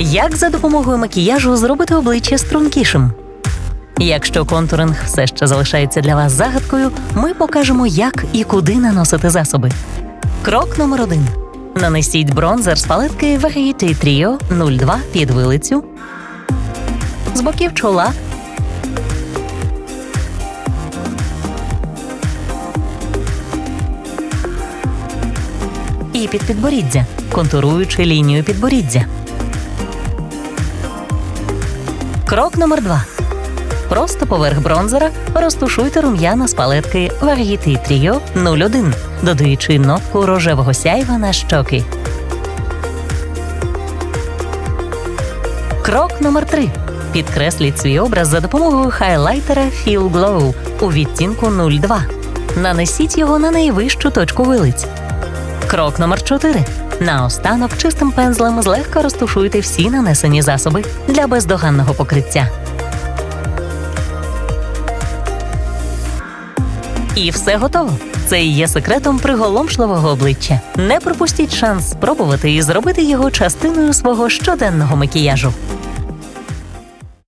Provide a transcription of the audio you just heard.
Як за допомогою макіяжу зробити обличчя стрункішим? Якщо контуринг все ще залишається для вас загадкою, ми покажемо, як і куди наносити засоби. Крок номер один. Нанесіть бронзер з палетки Veggie Trio 02 під вилицю, з боків чола і під підборіддя, контуруючи лінію підборіддя. Крок номер два. Просто поверх бронзера розтушуйте рум'яна з палетки Varieté Trio 01, додаючи нотку рожевого сяйва на щоки. Крок номер три. Підкресліть свій образ за допомогою хайлайтера Feel Glow у відтінку 02. Нанесіть його на найвищу точку вилиць. Крок номер 4. Наостанок чистим пензлем злегка розтушуйте всі нанесені засоби для бездоганного покриття. І все готово. Це і є секретом приголомшливого обличчя. Не пропустіть шанс спробувати і зробити його частиною свого щоденного макіяжу.